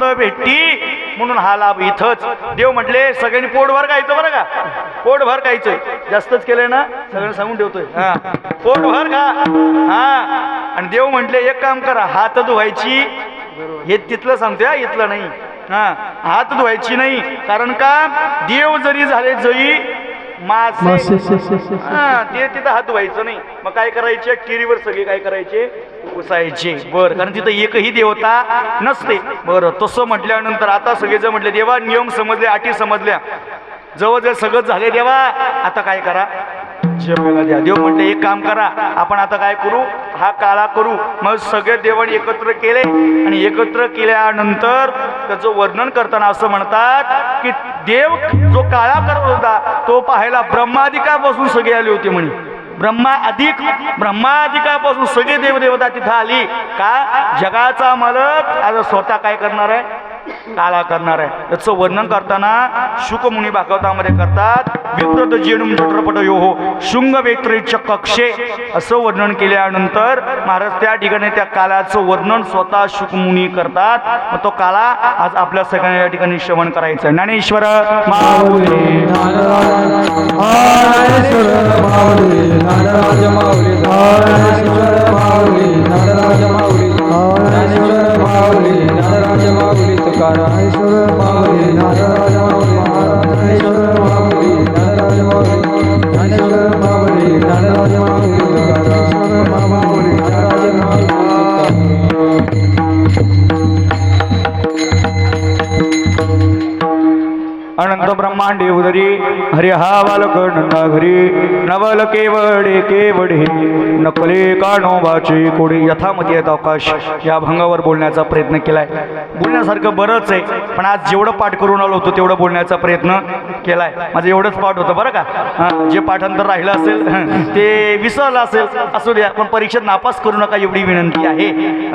संत भेटी म्हणून हा लाभ इथंच. देव म्हटले सगळ्यांनी पोटभर खायचं बरं का? पोटभर खायचंय. जास्तच केलंय ना? सगळ्यांना सांगून ठेवतोय. हा. पोटभर खा. हा. आणि देव म्हटले एक काम करा हात धुवायची. हे तिथलं सांगतोय हा, इथलं नाही. हा. हात धुवायची नाही. कारण का? देव जरी झाले जई मासे हा ते तिथं हात धुवायचं नाही. मग काय करायचे? टिरीवर सगळे काय करायचे? उसायचे बर कारण तिथं एकही देवता नसते. बरं तसं म्हटल्यानंतर आता सगळेजण म्हटले देवा नियम समजले अटी समजल्या. जवळजवळ सगळं झाले देवा आता काय करा? जेवायला द्या. देव म्हटले एक काम करा आपण आता काय करू? हा काळा करू. मग सगळे देवाने एकत्र केले आणि एकत्र केल्यानंतर त्याचं वर्णन करताना असं म्हणतात की देव जो काळा करत होता तो पाहायला ब्रह्मादिकापासून सगळे आले होते म्हणे. ब्रह्मा अधिक ब्रह्माधिकापासून सगळे देवदेवता तिथं आली. का? जगाचा मालक आज स्वतः काय करणार आहे? काला करणार आहे. याचं वर्णन करताना शुकमुनी भागवतामध्ये करतात विकृत जेणुम झटरपट यो हो शुंग वेत्रेच कक्षे. असं वर्णन केल्यानंतर महाराज त्या ठिकाणी त्या कालाचं वर्णन स्वतः शुकमुनी करतात. मग तो काला आज आपल्या सगळ्यांना या ठिकाणी श्रवण करायचं ज्ञानेश्वर माऊली अनंत ब्रह्मांडे उदरी हरि हा बालक नंदा घरी नवल केवडे केवडे नकले कानोबाचे कोडे यथामती आहेत अवकाश. या भंगावर बोलण्याचा प्रयत्न केलाय. बोलण्यासारखं बरंच आहे पण आज जेवढं पाठ करून आलो होतो तेवढं बोलण्याचा प्रयत्न केलाय. माझं एवढंच पाठ होतं बरं का? हां जे पाठांतर राहिलं असेल हं, ते विसरलं असेल असू द्या पण परीक्षेत नापास करू नका एवढी विनंती आहे.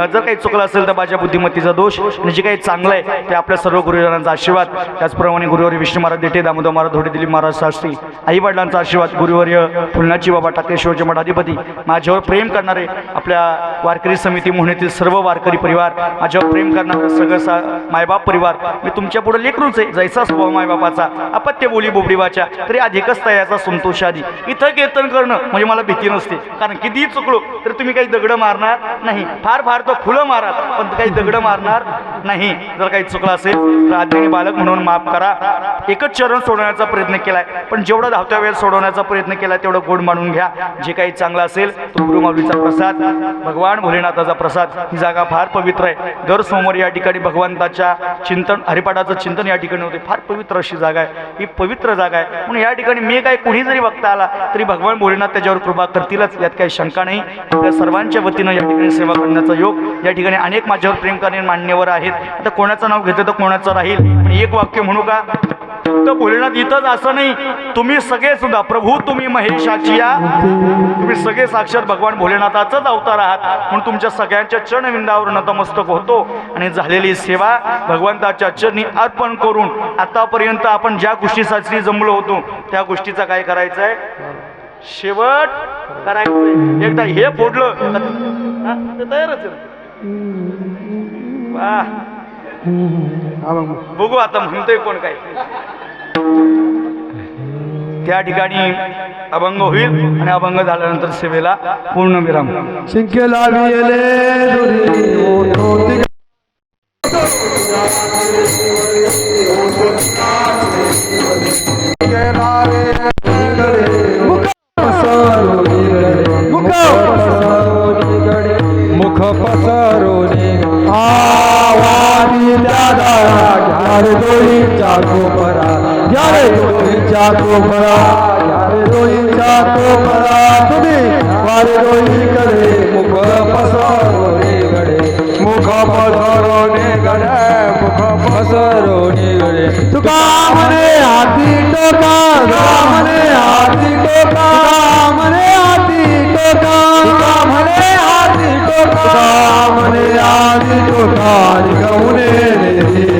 जर काही चुकलं असेल तर माझ्या बुद्धिमत्तेचा दोष आणि जे काही चांगलं आहे ते आपल्या सर्व गुरुजनांचा आशीर्वाद. त्याचप्रमाणे गुरुवारी विष्णू महाराज देठे दामोदर महाराज धोडे दिलीप महाराज शास्त्री आई वडिलांचा आशीर्वाद गुरुवर्य फुलनाची बाबा टाकेश्वरचे मठाधिपती माझ्यावर प्रेम करणारे आपल्या वारकरी समिती मोहनेतील सर्व वारकरी परिवार माझ्यावर प्रेम करणारा सगळं सा मायबाप परिवार मी तुमच्यापुढे लेकरूच आहे जैसा स्वभाव मायबापाचा अपत्य बोली बोबडीबाच्या तरी अधिकच तयाचा संतोष आधी. इथं कीर्तन करणं म्हणजे मला भीती नसते कारण कितीही चुकलो तर तुम्ही काही दगडं मारणार नाही. फार फार तर फुलं मारा पण काही दगडं मारणार नाही. जर काही चुकलं असेल तर आज्ञानी बालक म्हणून माफ करा. एकच चरण सोडवण्याचा प्रयत्न केलाय. पण जेवढा धावत्या वेळ सोडवण्याचा प्रयत्न केलाय तेवढं गोड मानून घ्या. जे काही चांगलं असेल तो गुरुमाऊलीचा प्रसाद भगवान भोलेनाथाचा प्रसाद. ही जागा फार पवित्र आहे. दर सोमवारी या ठिकाणी भगवंताच्या चिंतन हरिपाठाचं चिंतन या ठिकाणी होते. फार पवित्र अशी जागा आहे. ही पवित्र जागा आहे. म्हणून या ठिकाणी मी काय कुणी जरी बघता आला तरी भगवान भोलेनाथ त्याच्यावर कृपा करतीलच. यात काही शंका नाही. आपल्या सर्वांच्या वतीनं या ठिकाणी सेवा करण्याचा योग या ठिकाणी अनेक माझ्यावर प्रेम करणे मान्यवर आहेत. आता कोणाचं नाव घेतलं तर कोणाचं राहील? एक वाक्य म्हणू का? तर भोलेनाथ इथंच असं नाही. तुम्ही सगळे सुद्धा प्रभू तुम्ही महेशाची या. तुम्ही सगळे साक्षात भगवान भोलेनाथाचाच अवतार आहात. म्हणून तुमच्या सगळ्यांच्या चरणविंदावर नतमस्तक होतो आणि झालेली सेवा भगवंताच्या चरणी अर्पण करून आतापर्यंत आपण ज्या गोष्टीसाठी जमलो होतो त्या गोष्टीचा काय करायचं आहे शेवट करायचं एकदा हे फोडलं तयारच वा बघू आता म्हणतोय कोण काय. त्या ठिकाणी अभंग होईल आणि अभंग झाल्यानंतर सेवेला पूर्ण विराम कोपरा घ्यारे दोहीच्या कोपरा तुम्ही वारे दोही कडे मुख पसरोने गडे. मुख पसरोने गडे मुख पसरोने गडे. तुका म्हणे हाती टोका तुका म्हणे हाती टोका. म्हणे हाती टोका. तुका म्हणे हाती टोका. म्हणे हाती टोका. आणि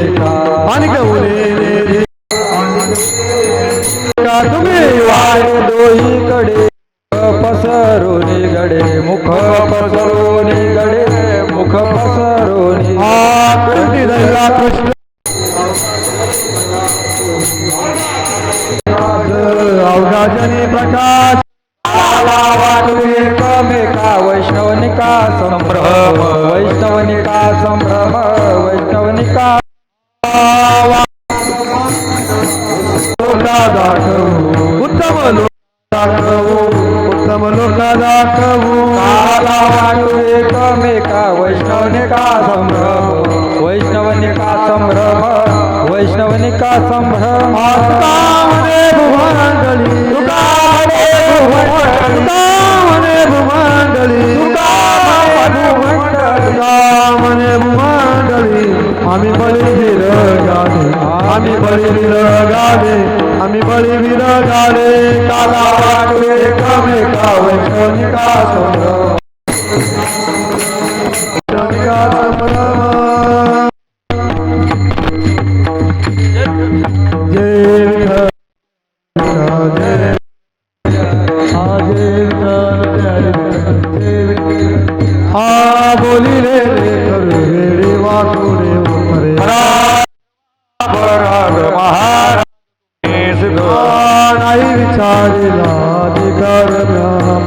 तुम्ही वारे दोही कडे पसरोनी गडे मुख पसरोनी गडे मुख पसरोनी कृष्ण अवघाजनी प्रकाश. लोका दाखवू. उत्तम लोक दाखवू. उत्तम लोका दाखवू. काला वाटू एकमेका वैष्णवने का संभ्रम. वैष्णवने का संभ्रम. वैष्णवने का संभ्रम तुकामने भुवंडळी तुकामने भुवंडळी आम्ही बळी आम्ही गाले आम्ही आम्ही बळीवीर गाले आम्ही बळीवीर गाणे काला वाटू एकमेका वैष्णवनिका संभ्रम? वैष्णवनिका हा बोली रे रे करू वेडी वाकू रे उमरे पराग महाराज नाही विचारिला अधिकार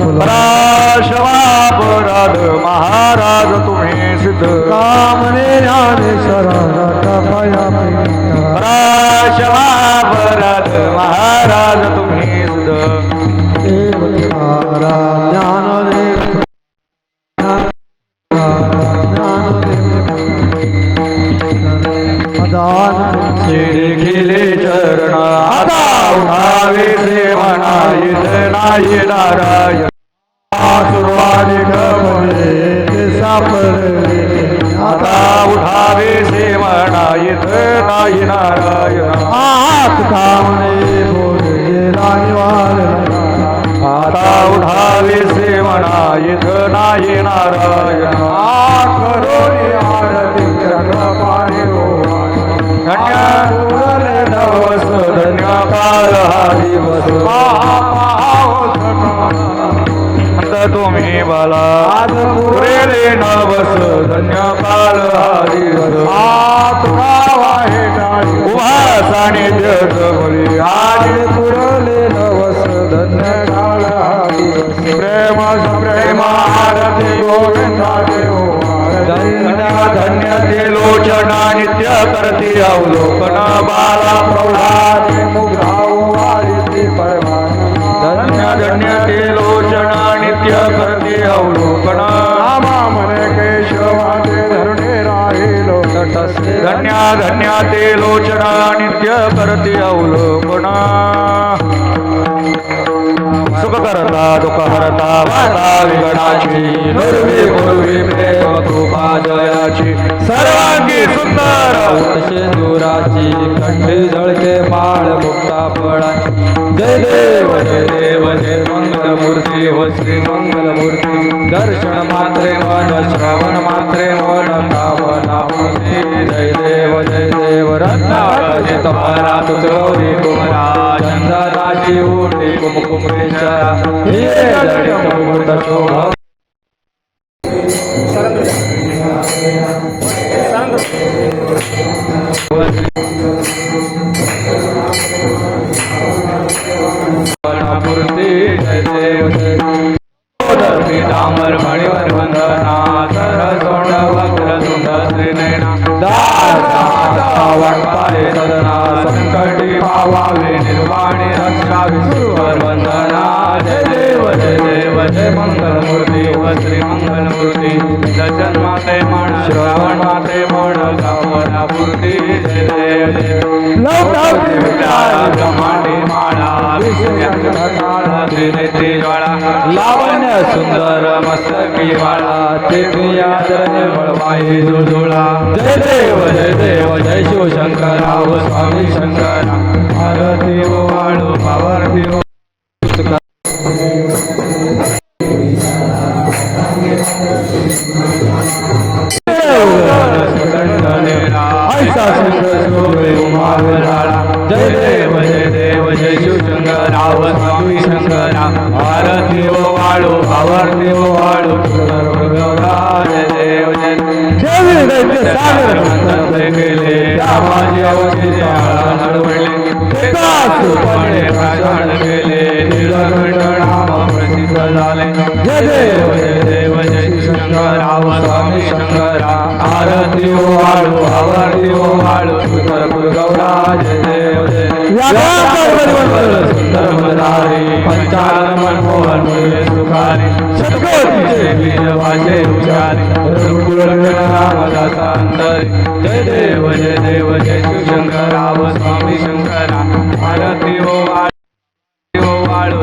फुला. पराशवापराध महाराज तुम्ही सिद्ध. कामने ज्ञानेश्वरा पाया पराशवापराध महाराज तुम्ही सिद्ध. ज्ञानदेव दिले चरण आता उठावे सेवना नाही नारायण. सुरवारी गमले सापडले. आता उठावे सेवना इथ नाही नारायण. हात कामने बोलले आता उठावे सेवना इथ नाही नारायण आ काल हा दिवस तुम्ही बाला पुरेले नवस धन्य काल हा दिवस उभा सानिध्य जगली आज पुरले नवस धन्य काळ प्रेम प्रेम आरती गोविंदा देव धन्य धन्य ते लोचना नित्य करती अवलोकना बाला प्रौढाने धन्या धन्या ते लोचना नित्य करते अवलोकना. सुख करता दुःख हरता वाता विगणाची दुर्वी गुरुवी प्रेम कृपा जयाची सर्वांगी सुंदर. सिंदुराची कंठी झळके बाळ मुक्ता पडा जय देव जय देव जय मंगल मूर्ती व हो श्री मंगल मूर्ती दर्शन मात्रे मन श्रवण मात्रे मन कामना पूर्ती जय देव जय देव रत्नाजित परा गौरी कुमरा चंद्राची ओटी कुमकुमेश्वरा हिरे जडित शोभा मूर्ती जय देव पीतांबर मणिवर वंदना सर सोंड वक्र सुंद श्रीनयना पाये सदना संकटी पावावे निर्वाणी रक्षावी सुरवर वंदना जय देव जय देव जय मंगल मूर्ती व श्री मंगल मूर्ती दर्शन माते मण श्रवण माते मण कामना मूर्ती जय देव। जय ब्रह्मांडी माळा त्रिनेत्री ज्वाळा लावण्य सुंदर मस्तकी वाळा ते आदर निर्मळ जुळजुळा. जय देव जय देव जय शिव शंकरा स्वामी शंकरा. भारती ओ हो, वाळू पावर्ती ओ ऐसा जय देव जय देव जय शिव शंकरा व स्वामी शंकरा आरती वाळू आवर्ती वाळू देव जय ठेवी दैत्य केले त्या माझी अवधीने आळा नडवडले केले प्रसिद्ध झाले जय देव जय देव जय शंकरा स्वामी शंकरा आरती ओ वाळू आरती ओ वाळू सुंदर गौरा जय देव. सुंदर मदारी पंचाल मनमोहन सुखारी. सद्गोतीचे बीज वाचे हुशारी रामदासा अंतरी जय देव जय देव जय शिवशंकराव स्वामी शंकरा. आरती ओ वाळू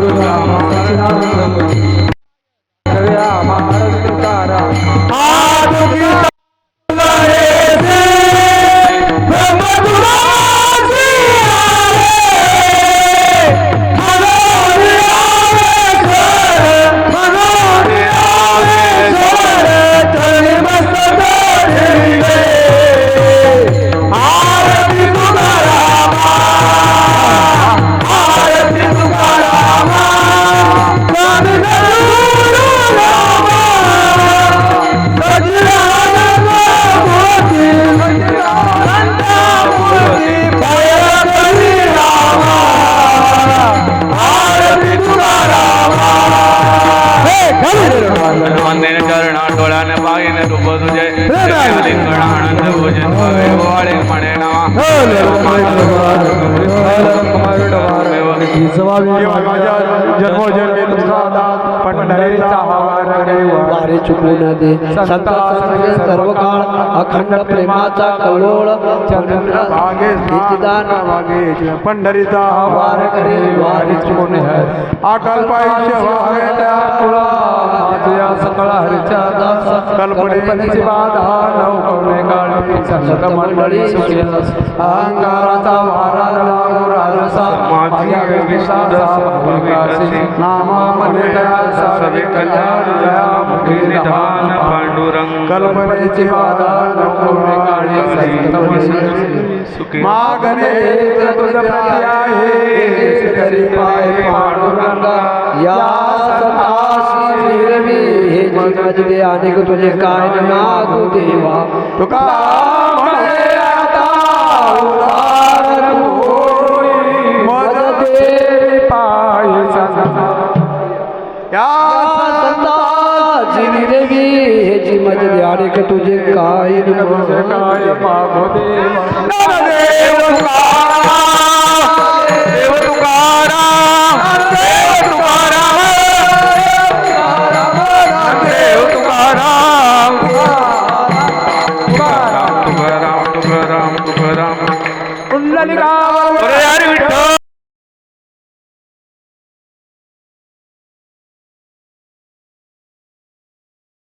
ओ वाळू वंदेन चरण डोळ्याने पाहिन रूप तुझे लिंगण आनंद भोजन भवे वाळे म्हणे नावा जन्मोजन्मी तुझा दास पंढरीचा वारे चुकू न दे. संता संगे सर्व काळ अखंड प्रेमाचा कल्लोळ चंद्र भागे नित्यदान भागे पंढरीचा वार करे वारे पाहिजे सकळ हरीच्या दास. कल्पनेची बाधा नवकवणे संत मंडळी वारा लागू राजसा. माझ्या सवे कल्याण निधान पांडुरंग कल्पनेची मागणे आहे पांडुरंगा या हे अनेक तुझे काय न मागू देवा तुका अनेक तुझे काय काय मागो देवा